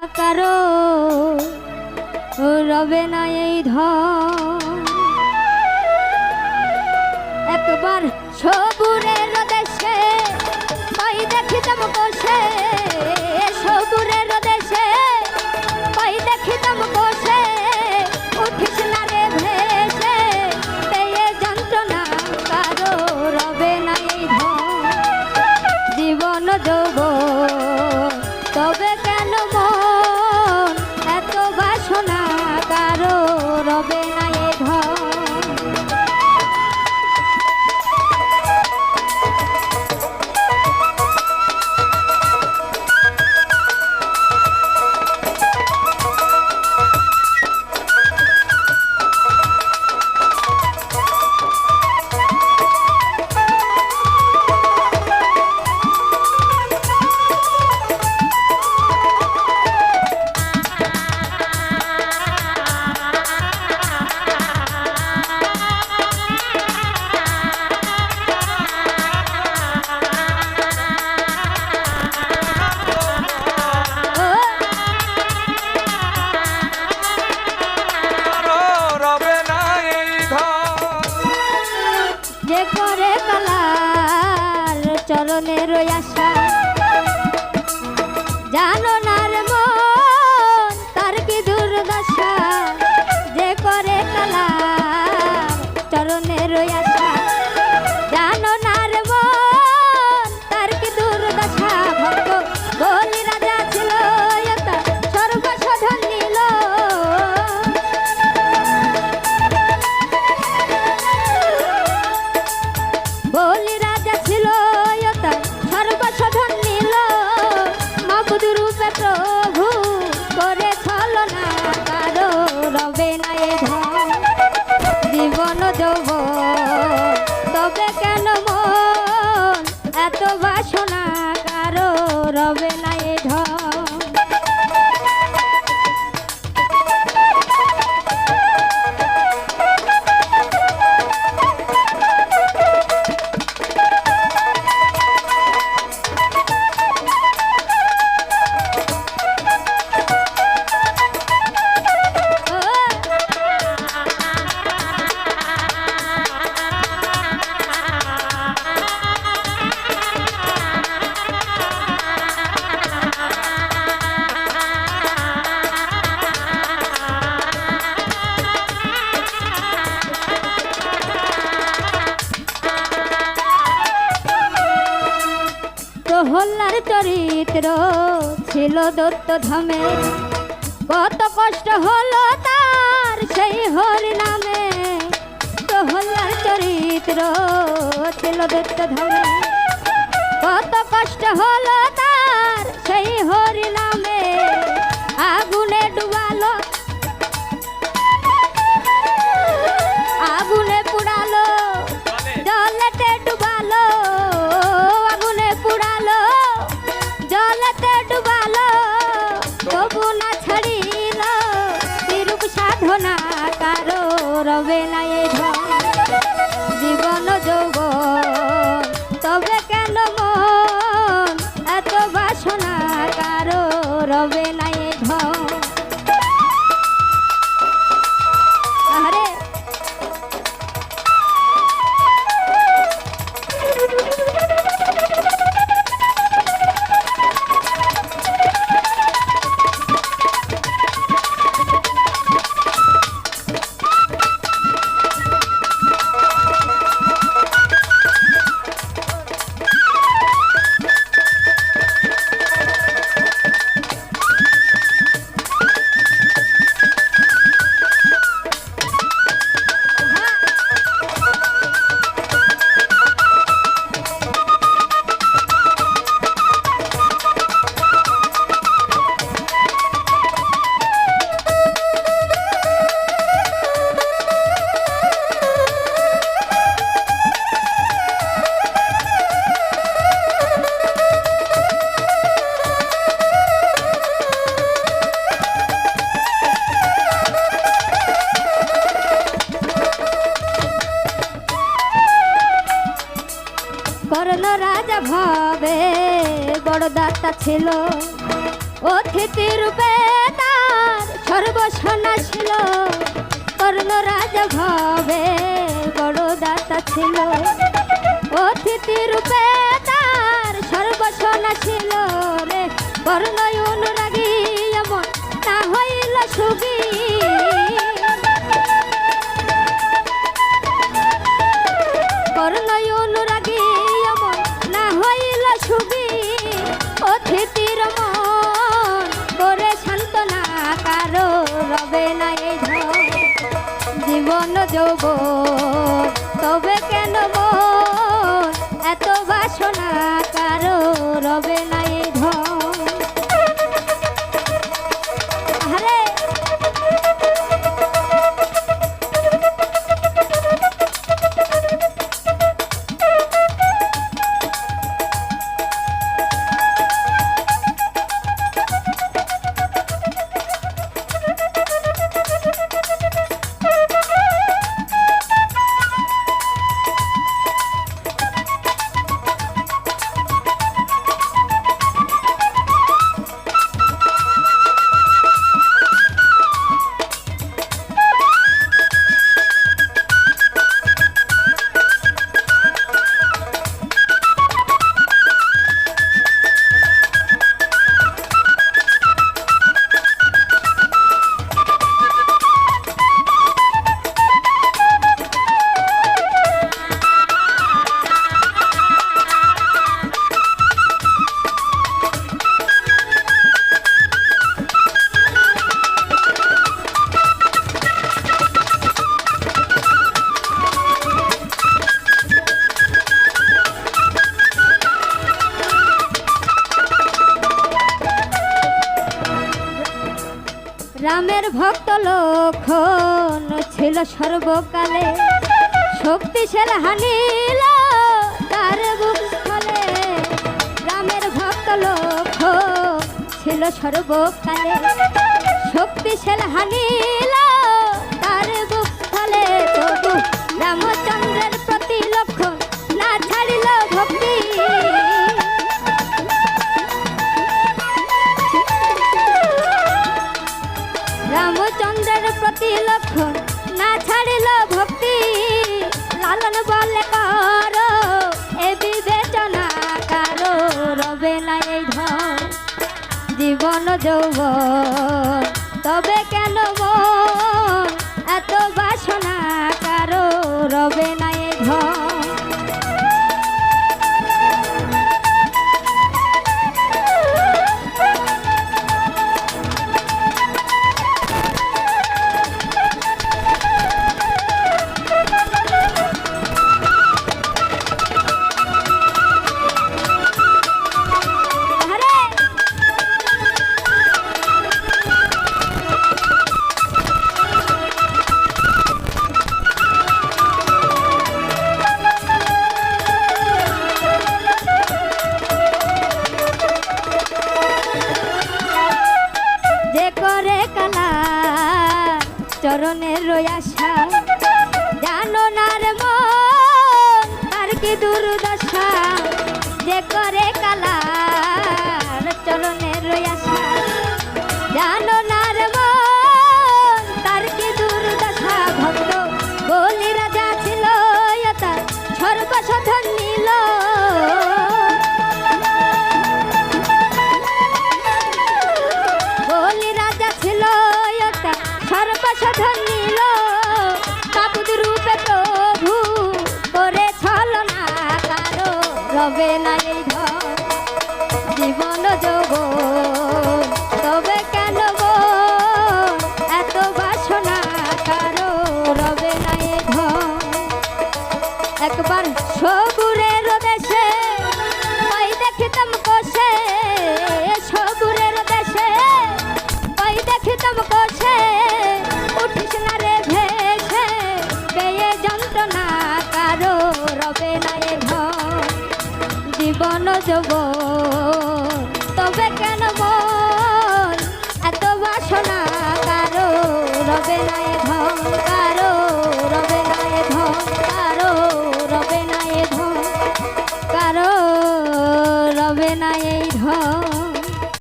কারও রবে না এই ধর একবার সবুরের দেশে পাই দেখিতাম কোষে বলি রাজা ছিল সর্বসাধন নিল। মগুদ রূপে প্রভু করে কারও, রবে না এ জীবন দেব, তবে কেন মন? এত বাসনা কারও, রবে না চরিত্র ছিল দত্ত ধামে। কত কষ্ট হলো তার সেই হরি নামে প্রহল্লার চরিত্র ছিল দত্ত ধামে। কত কষ্ট হলো তার সেই হরি নামে আগুনে ডুবালো কারও রবে না এ জীবন যোগ তবে কেন মন? এত বাসনা কারও রবে না দাতা ছিল। অতিথি রূপে তার সর্বসনা ছিল। কর্ণ রাজ ভাবে বড় দাতা ছিল। অতিথি রূপে তার সর্বসনা ছিল রে। কর্ণ অনুরাগী এমন তা হইল সুগী জীবন লক্ষণ ছিল সর্বকালে। শক্তিশাল হানিল তার বুক রামের ভক্ত লক্ষণ ছিল সর্বকালে। শক্তিশাল হানিল তার বুক স্থলে রামচন্দ্রের প্রতি লক্ষণ না ছাড়িল ভক্তি। লালন বলে কর, এ বিবেচনা কারও? রবে না এই ধর জীবন যৌব তবে চরণের আশা। জানো নার মন তার কি দুর্দশা। যে করে কালার চরণের আশা। জানো রবে না এই ধন, জীবন যোগ। তবে কেন মন এত বাসনা কারও রবে না এই ধন। একবার সবুরের জীবন যব তবে কেন বল এত বাসনা কারও রবে না এ